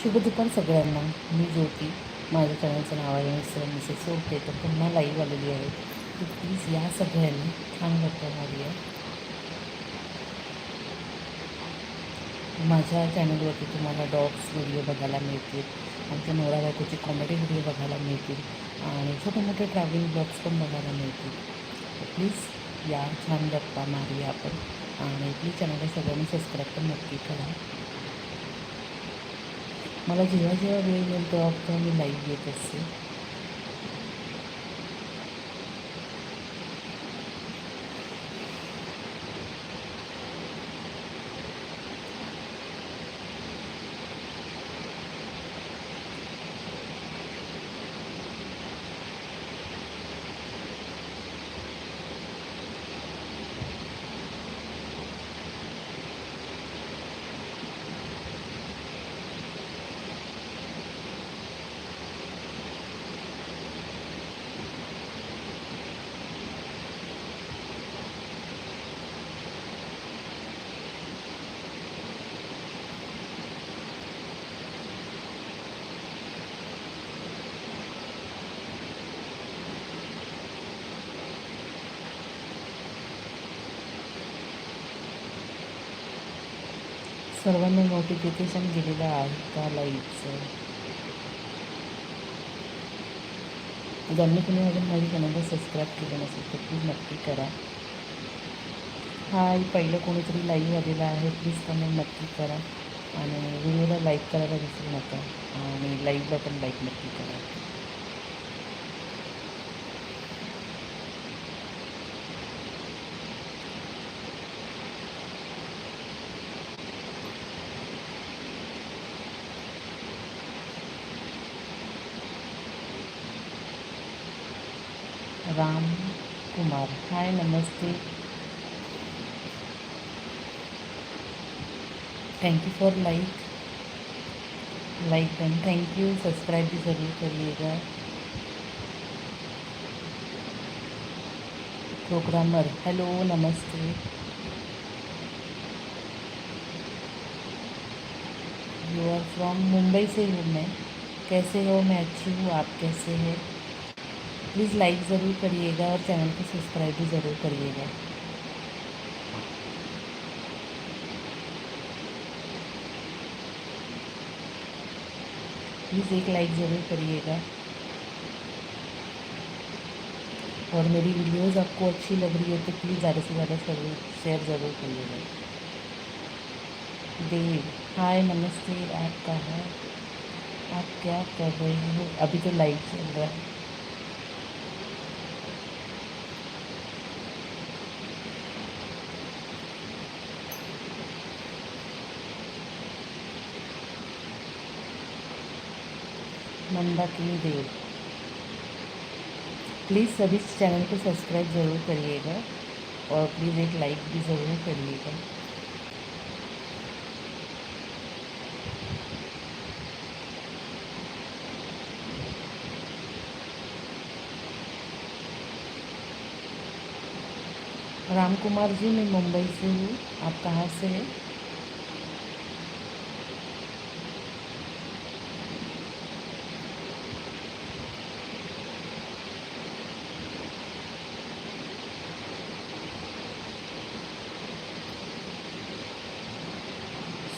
शुभ दुपार सगळ्यांना मी ज्योती माझ्या चॅनलचं नाव आहे मिस्टर मिसेस सोपते तर पुन्हा लाईव्ह आलेली आहे. तर प्लीज या सगळ्यांनी छान गप्पा मारूया माझ्या चॅनलवरती तुम्हाला डॉग्स व्हिडिओ बघायला मिळतील आमच्या नवरा बायकोचे कॉमेडी व्हिडिओ बघायला मिळतील आणि छोटे मोठे ट्रॅव्हलिंग ब्लॉग्स पण बघायला मिळतील. प्लीज या छान गप्पा मारूया आपण आणि प्लीज चॅनलला सगळ्यांनी सबस्क्राईब पण नक्की करा. मला जेव्हा जेव्हा वेळ मिळेल तेव्हा तेव्हा मी लाईव्ह येत असते. सर्वांनी नोटिफिकेशन दिलेलं आहे का लाईव्हचं ज्यांनी कोणी अजून माझ्या चॅनलला सबस्क्राईब केलं नसेल तर प्लीज नक्की करा. हा पहिलं कोणीतरी लाईव्ह आलेला आहे प्लीज कमेंट नक्की करा. आणि व्हिडिओला लाईक करायला विसरू नका. आणि लाईव्हला पण लाईक नक्की करा. नमस्ते। Thank you for like like done thank you subscribe भी ज़रूर करिएगा। प्रोग्रामर हेलो नमस्ते। यू आर फ्रॉम मुंबई से हूँ मैं। कैसे हो? मैं अच्छी हूँ। आप कैसे हैं? प्लीज़ लाइक ज़रूर करिएगा और चैनल को सब्सक्राइब भी ज़रूर करिएगा। प्लीज़ एक लाइक ज़रूर करिएगा। और मेरी वीडियोस आपको अच्छी लग रही है तो प्लीज़ ज़्यादा से ज़्यादा ज़रूर शेयर ज़रूर करिएगा। देव हाय नमस्ते आप कहाँ आप क्या कर रहे हो? अभी तो लाइव चल रहा है। मंदाकिनी देव। प्लीज़ सभी चैनल को सब्सक्राइब ज़रूर करिएगा और प्लीज़ एक लाइक भी ज़रूर करिएगा। राम कुमार जी, मैं मुंबई से हूँ। आप कहाँ से हैं?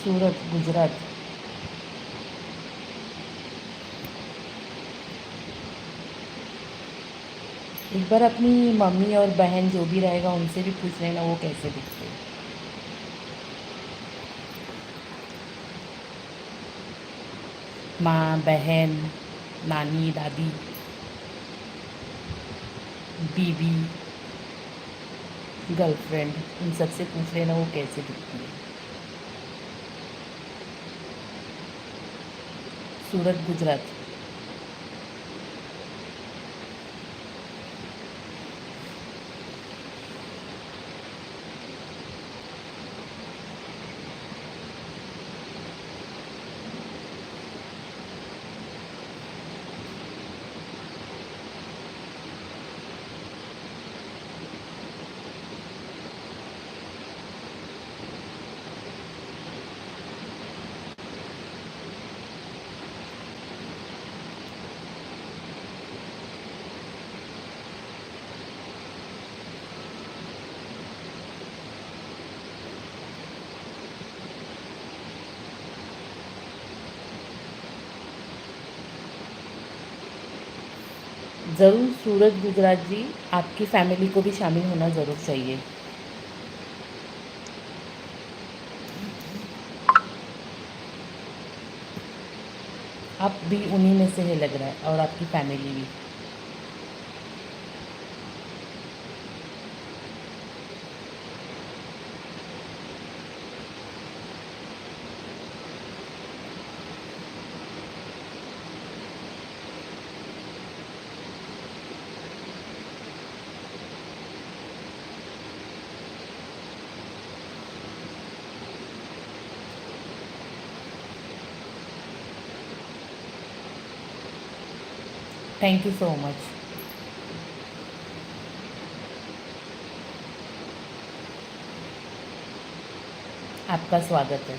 सूरत, गुजरात। एक बार अपनी मम्मी और बहन जो भी रहेगा, उनसे भी पूछ लेना वो कैसे दिखते हैं। माँ, बहन, नानी, दादी बीबी गर्लफ्रेंड इन सबसे पूछ लेना वो कैसे दिखती है। સુરત ગુજરાત. ज़रूर सूरज गुजरात जी आपकी फैमिली को भी शामिल होना ज़रूर चाहिए। आप भी उन्हीं में से है लग रहा है, और आपकी फैमिली भी। थैंक यू सो मच आपका स्वागत है।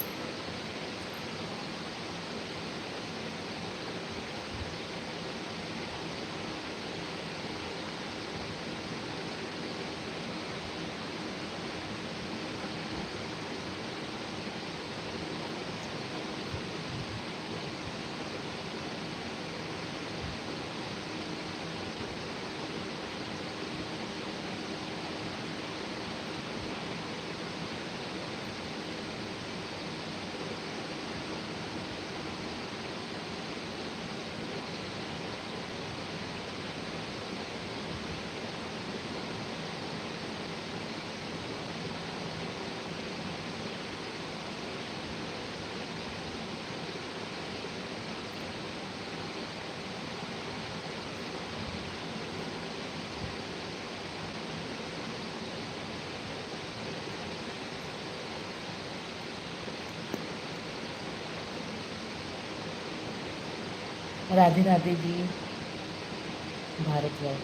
राधे राधे जी भारत भाई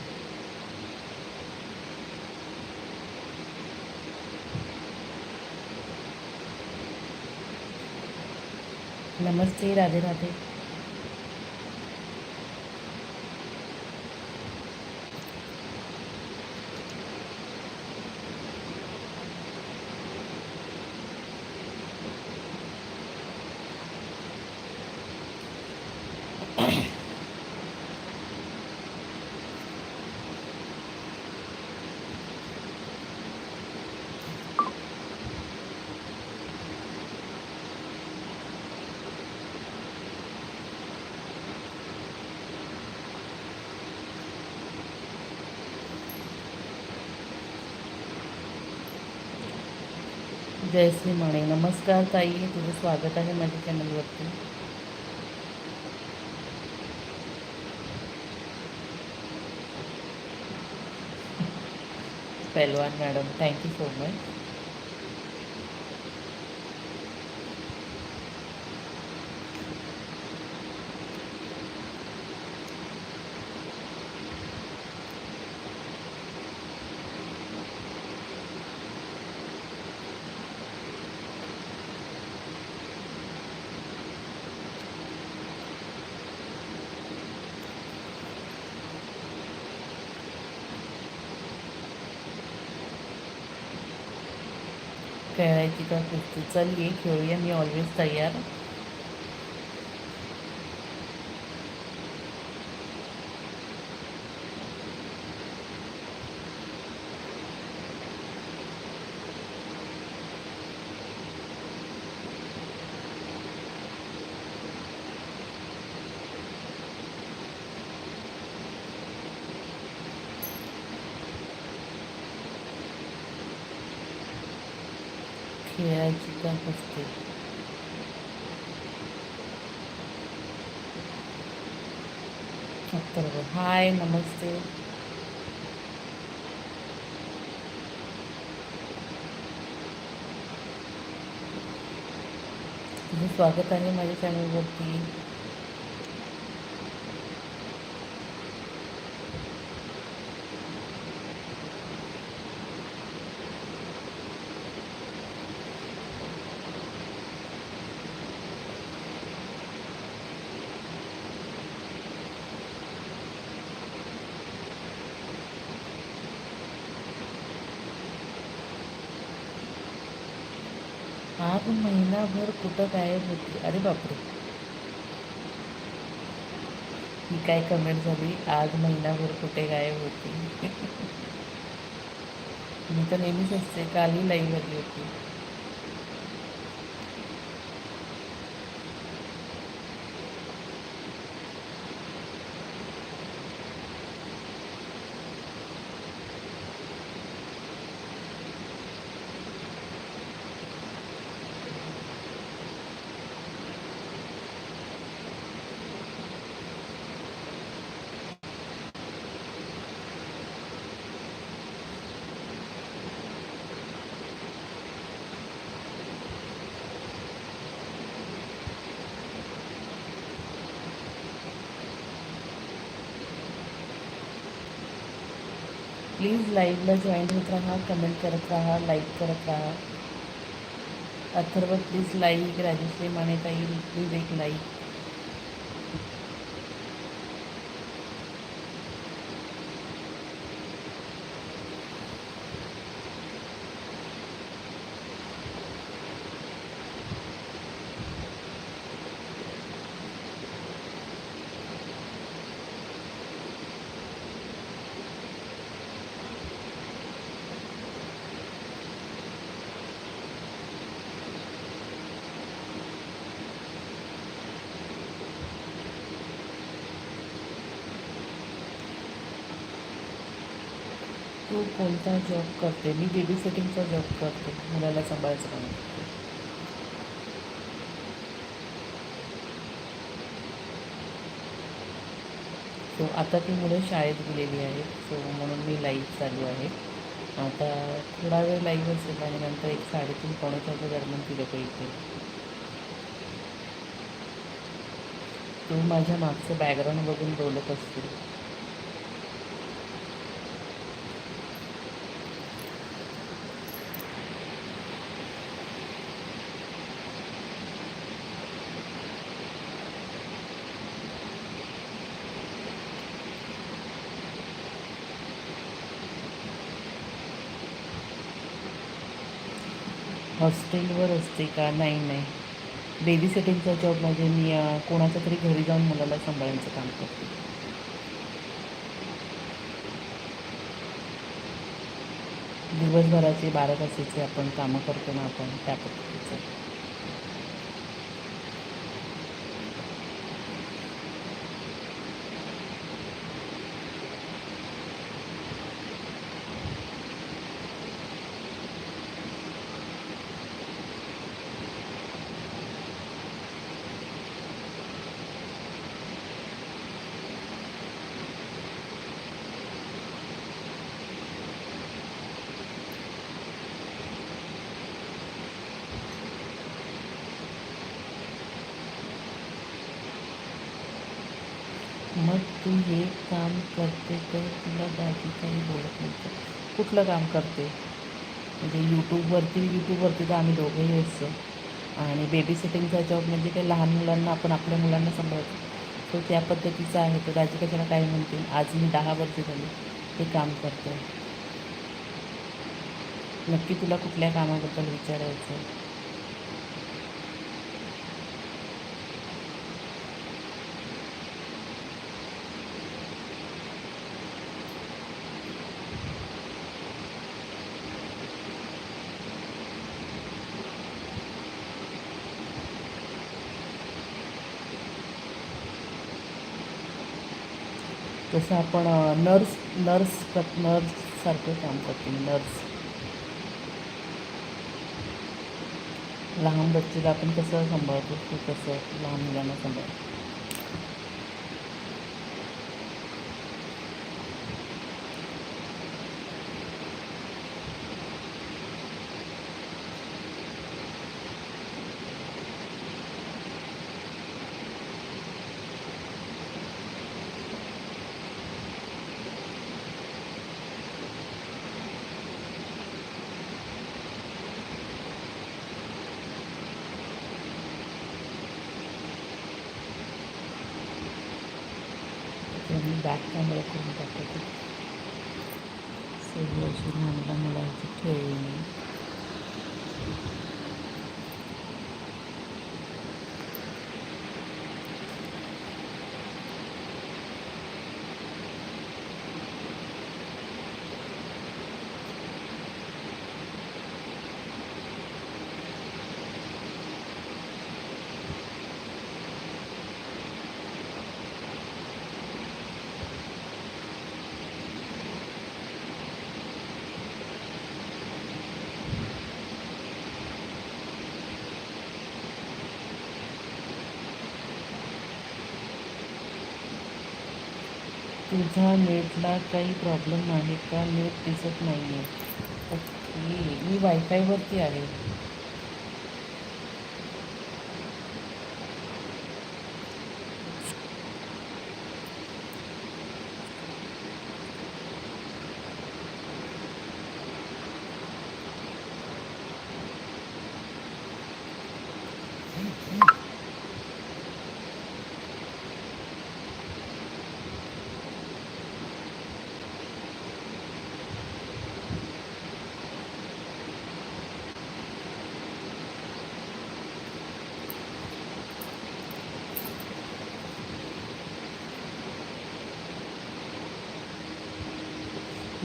नमस्ते राधे राधे। जयश्री माने. नमस्कार ताई तुझं स्वागत आहे माझ्या चॅनलवरती. पहलवान मॅडम थँक्यू सो मच खेळायची का कुस्ती चल ये खेळूया मी ऑलवेज तयार खेळायची का असते बरोबर हाय नमस्ते तुझं स्वागत आहे माझ्या चॅनलवरती आग महिनाभर कुठं गायब होती? अरे बापरे. ही काय कमेंट झाली? आज महिनाभर कुठे गायब होती? मी तर नेहमीच असते कालही लाईव्ह आली होती. प्लीज लाईव्हला जॉईन होत राहा कमेंट करत राहा लाईक करत राहा. अथर्व प्लीज लाईक माने काही प्लीज एक लाईक तू कोणता जॉब करते? मी बेबी सेटिंगचा जॉब करते मुलाला सांभाळायचं काम. करते सो आता ती मुलं शाळेत गेलेली आहेत सो म्हणून मी लाईव्ह चालू आहे. आता थोडा वेळ लाईव्ह असेल आणि नंतर एक साडेतीन पावणे दरम्यान ती लोकं येतील. तू माझ्या मागचं बॅकग्राऊंड बघून बोलत असतील. हॉस्टेलवर असते का? नाही नाही. बेबी सेटिंगचा जॉब म्हणजे मी कोणाच्या तरी घरी जाऊन मुलाला सांभाळायचं काम करते. दिवसभराचे बारा तासाचे आपण कामं करतो ना आपण त्या पद्धतीचं. तू हे काम करते तर तुला दादी काही बोलत नाही. कुठलं काम करते? म्हणजे यूट्यूबवरती यूट्यूबवरती तर आम्ही दोघंही असतो आणि बेबी सिटिंगचा जॉब म्हणजे काही लहान मुलांना आपण आपल्या मुलांना सांभाळतो. तो त्या पद्धतीचा आहे. तर दाजी कशाला काय म्हणते आज मी दहा वर्ष झाली हे काम करते नक्की तुला कुठल्या कामाबद्दल विचारायचं आहे जसं आपण नर्स नर्स नर्ससारखं काम करते नर्स लहान बच्चेला आपण कसं सांभाळतो कसं लहान मुलांना सांभाळतो तर मी तुझा नेटला काही प्रॉब्लेम आहे का? नेट दिसत नाही आहे ओके मी वायफायवरती आहे.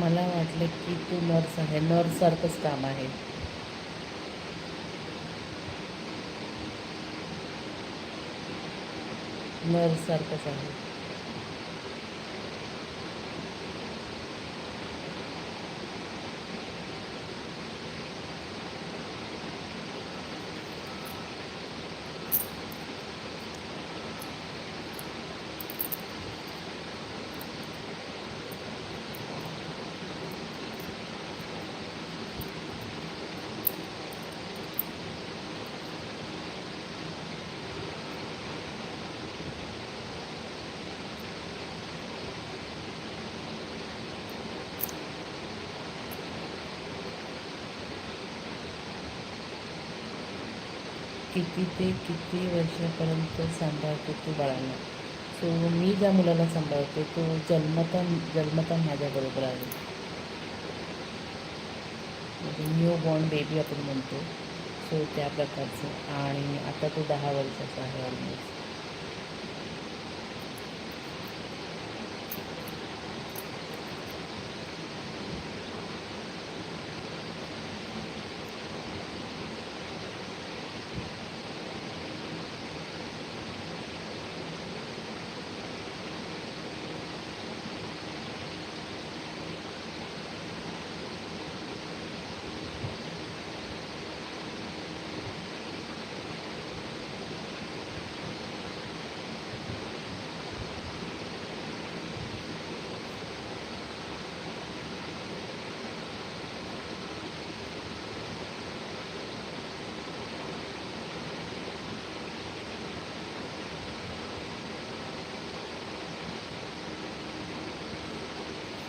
मला वाटलं की तू नर्स आहे. नर्ससारखंच काम आहे. नर्ससारखंच आहे. किती ते किती वर्षापर्यंत सांभाळतो तो बाळाला? सो मी ज्या मुलाला सांभाळते तो जन्मता जन्मता माझ्याबरोबर आहे. म्हणजे न्यू बॉर्न बेबी आपण म्हणतो. सो त्या प्रकारचं. आणि आता तो दहा वर्षाचा आहे ऑलमोस्ट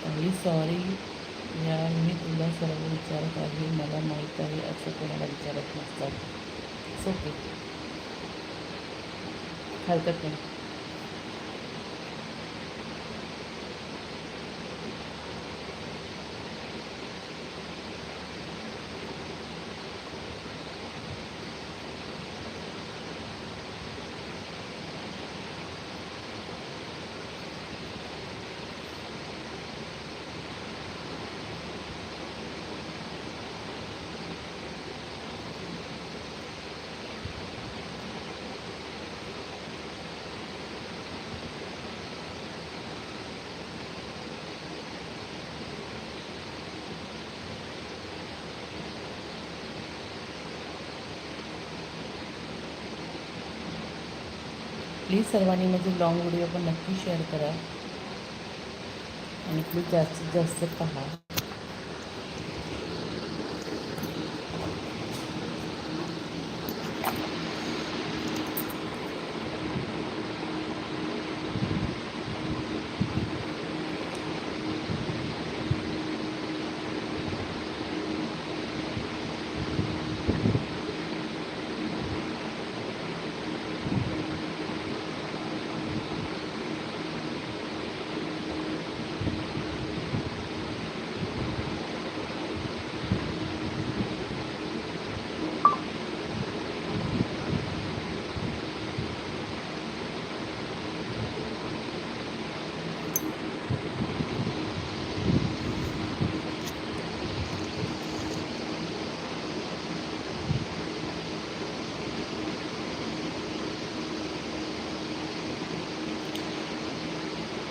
काही सॉरी यार मी तुला सर्व विचारत आहे मला माहीत आहे असं कोणाला विचारत नसतात. ओके हरकत नाही. प्लीज सर्वांनी माझे लॉंग व्हिडिओ पण नक्की शेअर करा. आणि प्लीज जास्तीत जास्त पहा.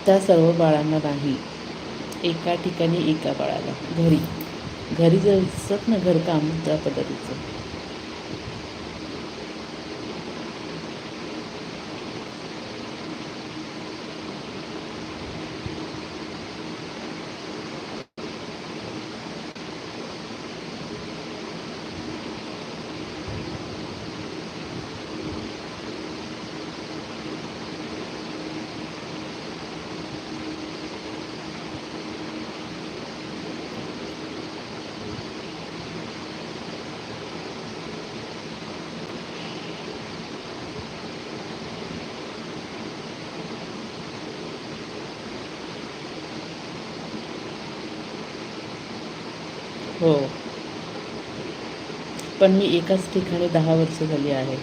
त्या सर्व बाळांना नाही. एका ठिकाणी एका बाळाला. घरी. घरी जर असतात ना घरकाम त्या पद्धतीचं. हो. पण मी एकाच ठिकाणी दहा वर्ष झाली आहे.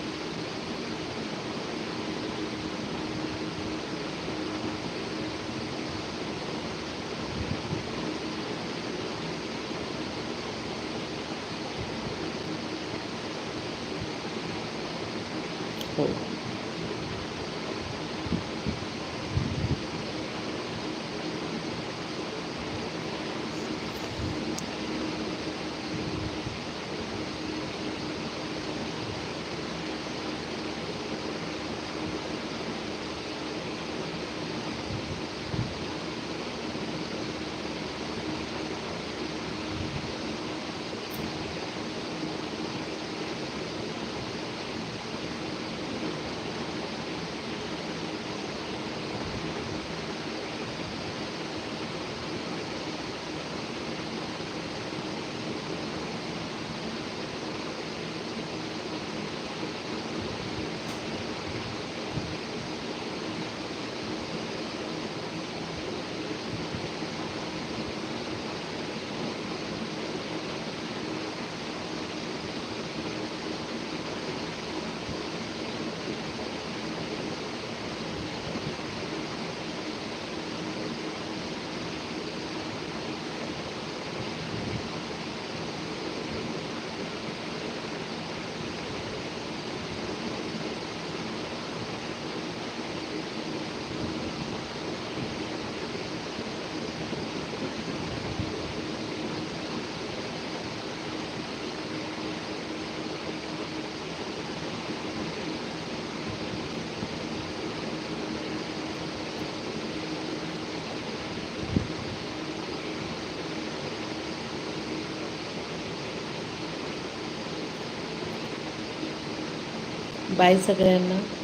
बाय सगळ्यांना.